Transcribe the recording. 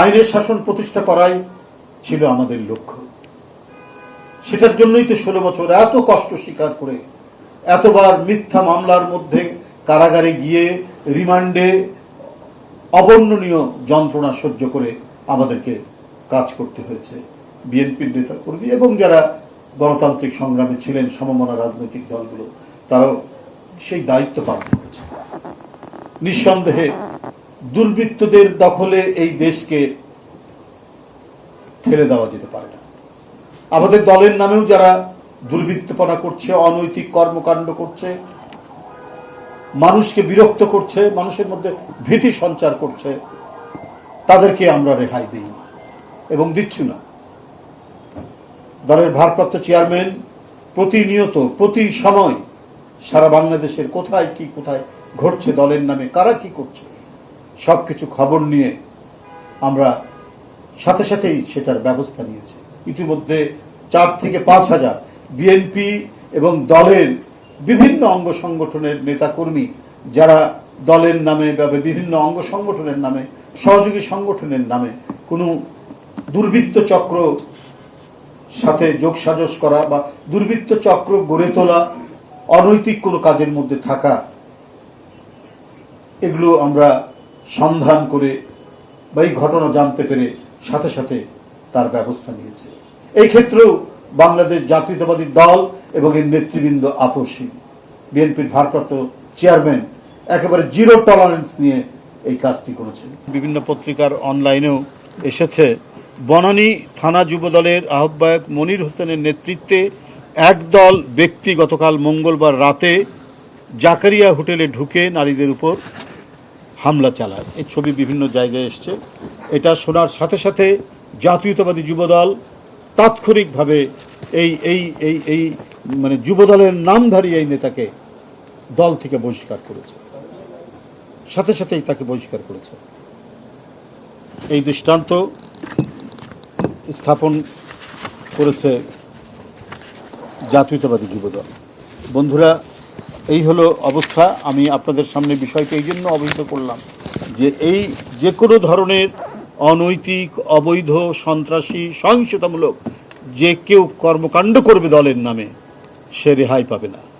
আইনের শাসন প্রতিষ্ঠা করাই ছিল আমাদের লক্ষ্য। সেটার জন্যই তো ষোলো বছর এত কষ্ট স্বীকার করে, এতবার মিথ্যা মামলার মধ্যে কারাগারে গিয়ে রিমান্ডে অবর্ণনীয় যন্ত্রণা সহ্য করে আমাদেরকে কাজ করতে হয়েছে। বিএনপির নেতা কর্মী এবং যারা গণতান্ত্রিক সংগ্রামে ছিলেন সমমনা রাজনৈতিক দলগুলো, তারাও সেই দায়িত্ব পালন করেছে। নিঃসন্দেহে দুর্বৃত্তদের দখলে এই দেশকে ঠেলে দেওয়া যেতে পারে না। আমাদের দলের নামেও যারা দুর্বৃত্তপনা করছে, অনৈতিক কর্মকাণ্ড করছে, মানুষকে বিরক্ত করছে, মানুষের মধ্যে ভীতি সঞ্চার করছে, তাদেরকে আমরা রেহাই দিই এবং দিচ্ছি না। দলের ভারপ্রাপ্ত চেয়ারম্যান প্রতিনিয়ত, প্রতি সময় সারা বাংলাদেশের কোথায় কি কোথায় ঘটছে দলের নামে, কারা কি করছে সবকিছু খবর নিয়ে আমরা সাথে সাথেই সেটার ব্যবস্থা নিয়েছি। ইতিমধ্যে চার থেকে পাঁচ হাজার বিএনপি এবং দলের বিভিন্ন অঙ্গ সংগঠনের নেতাকর্মী, যারা দলের নামে বা বিভিন্ন অঙ্গ সংগঠনের নামে, সহযোগী সংগঠনের নামে কোনো দুর্বৃত্ত চক্র সাথে যোগসাজস করা বা দুর্বৃত্ত চক্র গড়ে তোলা, অনৈতিক কোনো কাজের মধ্যে থাকা, এগুলো আমরা সন্ধান করে বা এই ঘটনা জানতে পেরে সাথে সাথে তার ব্যবস্থা নিয়েছে। এই ক্ষেত্রেও বাংলাদেশ জাতীয়তাবাদী দল এবং এর নেতৃবৃন্দ আপোষী। বিএনপির ভারপ্রাপ্ত চেয়ারম্যান একেবারে জিরো টলারেন্স নিয়ে এই কাজটি করেছেন। বিভিন্ন পত্রিকার অনলাইনেও এসেছে, বনানী থানা যুবদলের আহ্বায়ক মনির হোসেনের নেতৃত্বে একদল ব্যক্তি গতকাল মঙ্গলবার রাতে জাকারিয়া হোটেলে ঢুকে নারীদের উপর হামলা চালায়। এই ছবি বিভিন্ন জায়গায় এসছে। এটা শোনার সাথে সাথে জাতীয়তাবাদী যুবদল তাৎক্ষণিকভাবে এই এই এই এই মানে যুবদলের নামধারী এই নেতাকে দল থেকে বহিষ্কার করেছে। সাথে সাথেই তাকে বহিষ্কার করেছে। এই দৃষ্টান্ত স্থাপন করেছে জাতীয়তাবাদী যুবদল। বন্ধুরা এই হলো অবস্থা। আমি আপনাদের সামনে বিষয়টা এই জন্য অবহিত করলাম যে এই যে কোনো ধরনের অনৈতিক, অবৈধ, সন্ত্রাসী, সহিংসতামূলক যে কেউ কর্মকাণ্ড করবে দলের নামে, সে রেহাই পাবে না।